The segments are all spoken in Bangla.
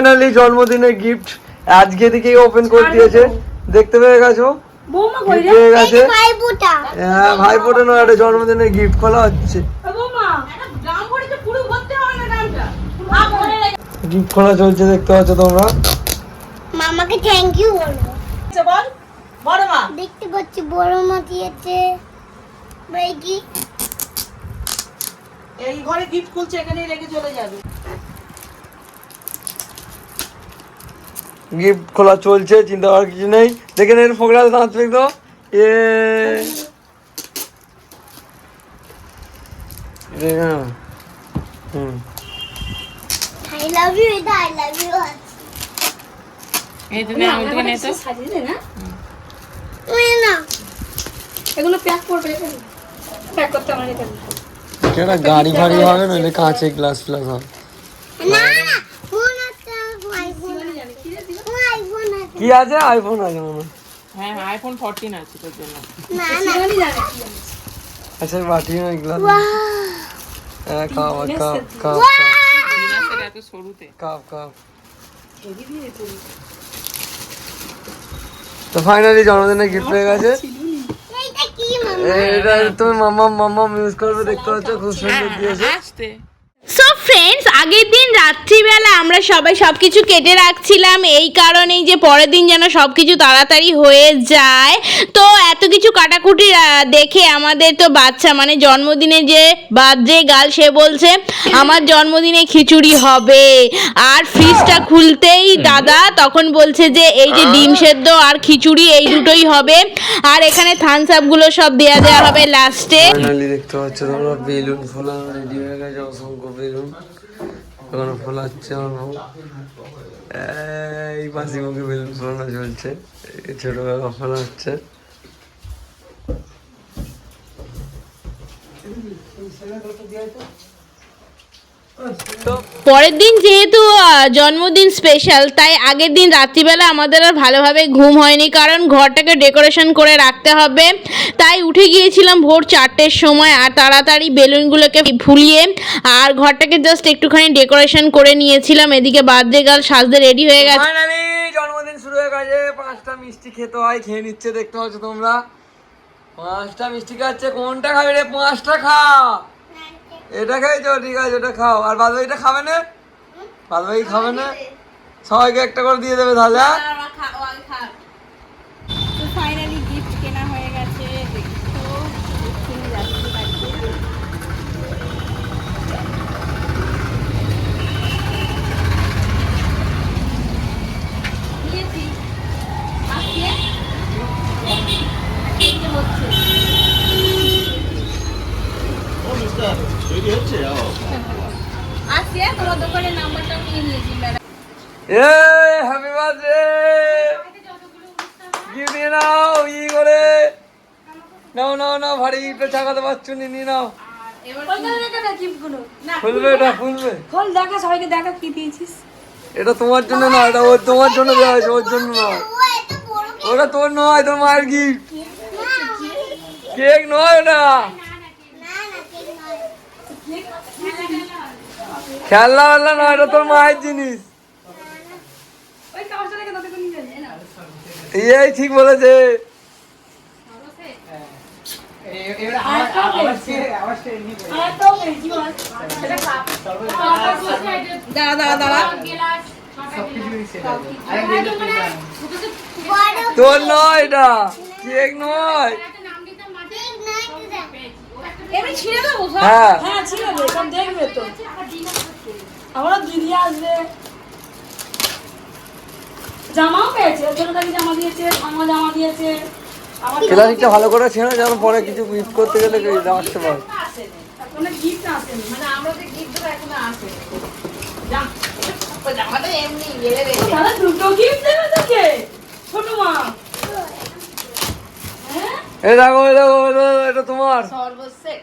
ফাইনালি জন্মদিনের গিফট আজকে দিকেই ওপেন করে দিয়েছে। দেখতে পেয়ে গেছো? পেয়ে হ্যাঁ নয় একটা জন্মদিনের গিফট খোলা হচ্ছে। গিফট চলছে দেখতে পাচ্ছ তোমরা। মামাকে থ্যাংক ইউ বল। বড় মা। দেখতে পাচ্ছি বড় মা দিয়েছে। ভাই এই ঘরে গিফট খুলছে এখানেই রেখে চলে যাবে। গিফট খোলা চলছে চিন্তা করার কিছু নেই। দেখে নেন ফোকরা দাঁত এ। হুম। আই লাভ ইউ এটা আই লাভ ইউ সাজিয়ে দে না। ওই না। এগুলো প্যাক করবে প্যাক করতে আমার এখানে। কেটা গাড়ি ফাড়ি হবে নইলে কাঁচে গ্লাস ফ্লাস হবে না না ফোন আছে আইফোন আইফোন আছে কি আছে? আইফোন আছে মনে হ্যাঁ। হ্যাঁ আইফোন ফোরটিন আছে তোর জন্য। না না। জানি জানি? আচ্ছা বাটি না হ্যাঁ কাপ কাপ কাপ দিনাসের এত সরুতে। কাপ কাপ তো ফাইনালি গিফট গেছে। এইটা কি মামা এটা তুমি মাম্মা মাম্মা ইউজ করবে দেখতে পাচ্ছ খুব সুন্দর দিয়েছে। আসতে। সো ফ্রেন্ডস আগের দিন রাত্রিবেলা আমরা সবাই সব কিছু কেটে রাখছিলাম। এই কারণেই যে পরের দিন যেন সব কিছু তাড়াতাড়ি হয়ে যায়। তো এত কিছু কাটাকুটি দেখে আমাদের তো বাচ্চা মানে জন্মদিনে যে বার্থডে গাল সে বলছে, আমার জন্মদিনে খিচুড়ি হবে। আর ফ্রিজটা খুলতেই দাদা তখন বলছে যে, এই যে ডিম সেদ্ধ আর খিচুড়ি, এই দুটোই হবে। আর এখানে থামস আপগুলো সব দেওয়া দেওয়া হবে লাস্টে দেখতে পাচ্ছ তোমরা, বেলুন ফোলা রেডি হয়ে গেছে, অসংখ্য বেলুন। এখন ফোলাচ্ছে আমার বউ। এই পাশি মুখে বেলুন ফোলানো চলছে। এই ছোট কাকা ফোলা হচ্ছে পরের দিন যেহেতু জন্মদিন স্পেশাল তাই আগের দিন রাত্রিবেলা আমাদের আর ভালোভাবে ঘুম হয়নি কারণ ঘরটাকে ডেকোরেশন করে রাখতে হবে। তাই উঠে গিয়েছিলাম ভোর চারটের সময় আর তাড়াতাড়ি বেলুনগুলোকে ফুলিয়ে আর ঘরটাকে জাস্ট একটুখানি ডেকোরেশন করে নিয়েছিলাম। এদিকে বার্থডে গার্ল সাজতে রেডি হয়ে গেছে। জন্মদিন শুরু হয়ে গেছে। পাঁচটা মিষ্টি খেতে হয় খেয়ে নিচ্ছে দেখতে পাচ্ছ তোমরা। পাঁচটা মিষ্টি খাচ্ছে কোনটা খাবে রে? পাঁচটা খা! এটা খাইছো ঠিক আছে এটা খাও। আর বাদবাকিটা খাবে না? বাদবাকি খাবে না? সবাইকে একটা করে দিয়ে দেবে তাহলে হ্যাঁ? তো ফাইনালি গিফট কেনা হয়ে গেছে দেখো এক্ষুনি যাচ্ছি বাড়িতে নিয়েছি আজকে এই যে হচ্ছে আজকে তোমার দোকানের নাম্বারটাও নিয়ে নিয়েছি ম্যাডাম এ হ্যাপি বার্থডে গিফট নিয়ে নাও ই করে। নাও নাও নাও ভারী গিফটে চাকাতে পারছ নি নিয়ে নাও। খুলবে এটা খুলবে। খোল দেখা সবাইকে দেখা কি দিয়েছিস এটা তোমার জন্য না এটা ওর তোমার জন্য দেওয়া হয়েছে ওর জন্য নয় ওটা তোর নয় তোর মায়ের গিফট কেক নয় ওটা না না ঠিক নয় খেলনা ফেলনা নয় এটা তোর মায়ের জিনিস। এই ঠিক বলেছে। তোর নয় এটা। কেক নয়। হ্যাঁ। হ্যাঁ ছিঁড়ে দেখবে তো। আমরা দিদি আসবে। জামাও পেয়েছে ছোট দাদি জামা দিয়েছে আমার জামা দিয়েছে। প্লাস্টিকটা ভালো করে ছেড়ে যেন পরে কিছু গিফট করতে গেলে রাখতে পারে। কোনো গিফট আসেনি মানে আমরা তো গিফট দেবো এখনও আসেনি। তাহলে দুটো গিফট দেবে তোকে ছোট মা। দেখো এই দেখো এটা তোমার। সর্বসেট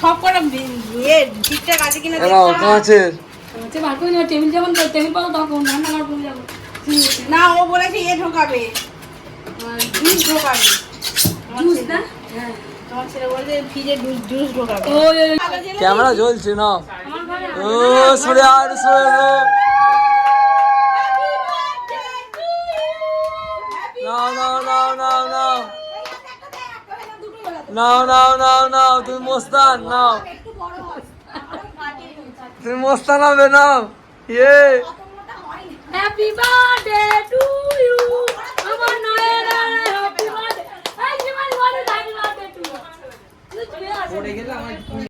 সব ইয়ে ঠিকঠাক আছে যখন তখন না ও এ ঢোকাবে। ঢোকাবে। ক্যামেরা জ্বলছে না ও সরে আর সরে না নাও নাও নাও নাও তুমি মোস্তান নাও। তুমি মোস্তান হবে নাও। ইয়ে। হ্যাপি বার্থডে টু ইউ আমার নয়না হ্যাপি বার্থডে এই জীবন হ্যাপি বার্থডে টু ইউ